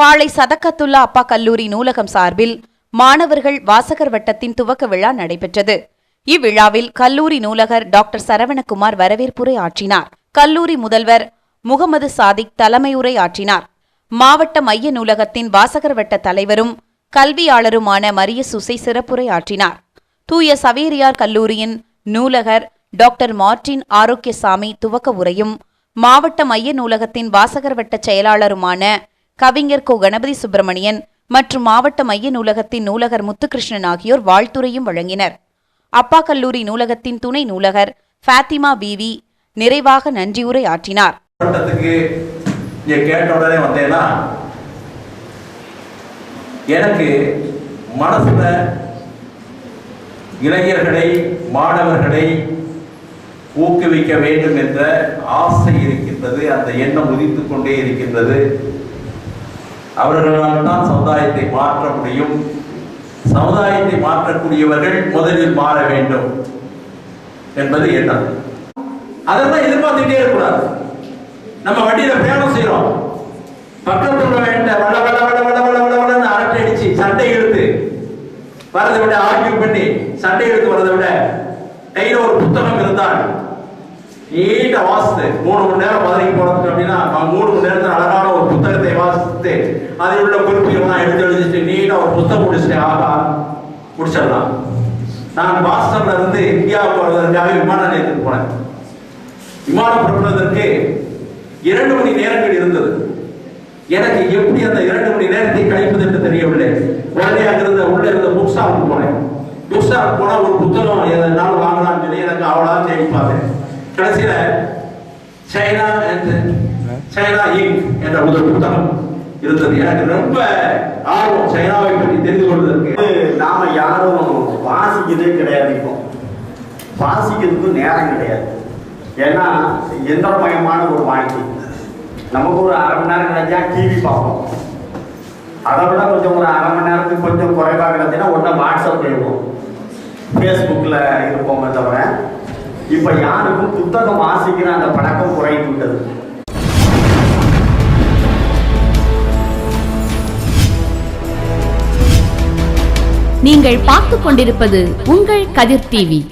பாளை சதக்கத்துல்லா அப்பா கல்லூரி நூலகம் சார்பில் மாணவர்கள் வாசகர் வட்டத்தின் துவக்க விழா நடைபெற்றது. இவ்விழாவில் கல்லூரி நூலகர் டாக்டர் சரவணகுமார் வரவேற்புரை ஆற்றினார். கல்லூரி முதல்வர் முகமது சாதிக் தலைமையுரை ஆற்றினார். மாவட்ட மைய நூலகத்தின் வாசகர் வட்ட தலைவரும் கல்வியாளருமான மரிய சுசை சிறப்புரை ஆற்றினார். தூய சவேரியார் கல்லூரியின் நூலகர் டாக்டர் மார்டின் ஆரோக்கியசாமி துவக்க உரையும் மாவட்ட மைய நூலகத்தின் வாசகர் வட்ட செயலாளருமான கவிஞர் கோ கணபதி சுப்பிரமணியன் மற்றும் மாவட்ட மைய நூலகத்தின் நூலகர் முத்துகிருஷ்ணன் ஆகியோர் வாழ்த்துரையும் வழங்கினர். அப்பா கல்லூரி நூலகத்தின் துணை நூலகர் ஃபாத்திமா பிவி நிறைவாக நன்றியுரை ஆற்றினார். கேட்ட உடனே வந்தேன்னா எனக்கு மனசுல இளைஞர்களை மாணவர்களை ஊக்குவிக்க வேண்டும் என்ற ஆசை இருக்கின்றது அந்த எண்ணம் உதித்து கொண்டே இருக்கின்றது. அவர்களால் தான் சமுதாயத்தை மாற்ற முடியும். சமுதாயத்தை மாற்றக்கூடியவர்கள் முதலில் மாற வேண்டும் என்பது எண்ணம். அதெல்லாம் எதிர்பார்த்துட்டே இருக்கக்கூடாது. நம்ம வண்டியில பிரயாணம் செய்யறோம் உள்ள வேண்ட வள வள வள வள வள வள வளன்னு அரட்டை அடிச்சு சண்டை இழுத்து வரதை விட ஆர்கியூ பண்ணி சண்டை இழுத்து வரதை விட கையில ஒரு புத்தகம் இருந்தால் நீண்ட வாசித்து மூணு மணி நேரம் பதவிக்கு போறதுக்கு அப்படின்னா மூணு மணி நேரத்தில் அழகான ஒரு புத்தகத்தை வாசித்து அதில் உள்ள குறிப்புகள்லாம் எடுத்து எழுதிட்டு நீண்ட ஒரு புத்தகம் முடிச்சுட்டு ஆகா முடிச்சிடலாம். நான் பாஸ்டர்ல இருந்து இந்தியாவுக்கு வருவதற்காக விமான நிலையத்துக்கு போனேன். விமானம் புறப்படுவதற்கு இரண்டு மணி நேரங்கள் இருந்தது. எனக்கு எப்படி அந்த இரண்டு மணி நேரத்தை கழிப்பது என்று தெரியவில்லை. உடனே அங்கிருந்த உள்ள இருந்த புக் ஷாப்புக்கு போனேன். புக் போனால் ஒரு புத்தகம் எதனாலும் கடைசியில சைனா சைனா இங்க் என்ற முதல் புத்தகம் இருந்தது. எனக்கு ரொம்ப ஆர்வம் சைனாவை பற்றி தெரிந்து கொள்வதற்கு. நாம யாரும் வாசிக்கிறதே கிடையாது இப்போ. வாசிக்கிறதுக்கு நேரம் கிடையாது. ஏன்னா எந்திரமயமான ஒரு வாழ்க்கை நமக்கு ஒரு அரை மணி நேரம் கிடைச்சா டிவி பார்ப்போம். அதை விட கொஞ்சம் ஒரு அரை மணி நேரத்துக்கு கொஞ்சம் குறைவாக கிடைச்சுன்னா உடனே வாட்ஸ்அப் போயிடுவோம். ஃபேஸ்புக்கில் இருப்போமே தவிர இப்ப யாருக்கும் புத்தகம் வாசிக்கிற அந்த பழக்கம் குறைந்து விட்டது நீங்கள் பார்த்துக் கொண்டிருப்பது உங்கள் கதிர் டிவி.